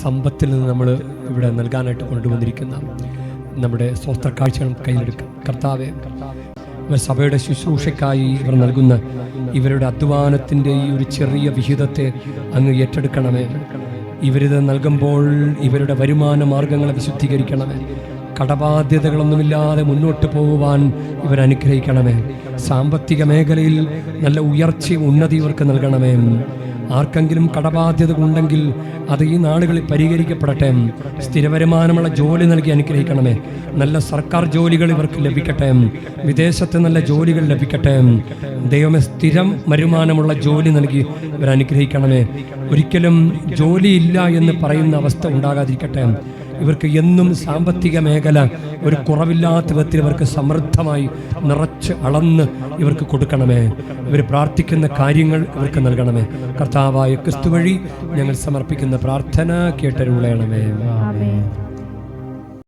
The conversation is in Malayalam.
സമ്പത്തിൽ നിന്ന് നമ്മൾ ഇവിടെ നൽകാനായിട്ട് കൊണ്ടുവന്നിരിക്കുന്ന നമ്മുടെ സ്വസ്ഥ കാഴ്ചകൾ കയ്യിലെടുക്കും. കർത്താവെ ഇവർ സഭയുടെ ശുശ്രൂഷയ്ക്കായി ഇവർ നൽകുന്ന ഇവരുടെ അധ്വാനത്തിന്റെ ഈ ഒരു ചെറിയ വിഹിതത്തെ അങ്ങ് ഏറ്റെടുക്കണമേ. ഇവരിത് നൽകുമ്പോൾ ഇവരുടെ വരുമാന മാർഗങ്ങളെ വിശുദ്ധീകരിക്കണമേ. കടബാധ്യതകളൊന്നുമില്ലാതെ മുന്നോട്ട് പോകുവാൻ ഇവർ അനുഗ്രഹിക്കണമേ. സാമ്പത്തിക മേഖലയിൽ നല്ല ഉയർച്ചയും ഉന്നതി ഇവർക്ക് നൽകണമേ. ആർക്കെങ്കിലും കടബാധ്യത ഉണ്ടെങ്കിൽ അത് ഈ നാടുകളിൽ പരിഹരിക്കപ്പെടട്ടെ. സ്ഥിരവരുമാനമുള്ള ജോലി നൽകി അനുഗ്രഹിക്കണമേ. നല്ല സർക്കാർ ജോലികൾ ഇവർക്ക് ലഭിക്കട്ടെ. വിദേശത്ത് നല്ല ജോലികൾ ലഭിക്കട്ടെ. ദൈവമേ സ്ഥിരം വരുമാനമുള്ള ജോലി നൽകി ഇവർ അനുഗ്രഹിക്കണമേ. ഒരിക്കലും ജോലിയില്ല എന്ന് പറയുന്ന അവസ്ഥ ഉണ്ടാകാതിരിക്കട്ടെ. ഇവർക്ക് എന്നും സാമ്പത്തിക മേഖല ഒരു കുറവില്ലാത്ത വിധത്തിൽ ഇവർക്ക് സമൃദ്ധമായി നിറച്ച് അളന്ന് ഇവർക്ക് കൊടുക്കണമേ. ഇവർ പ്രാർത്ഥിക്കുന്ന കാര്യങ്ങൾ ഇവർക്ക് നൽകണമേ. കർത്താവായ ക്രിസ്തു വഴി ഞങ്ങൾ സമർപ്പിക്കുന്ന പ്രാർത്ഥന കേട്ടരുളയണമേ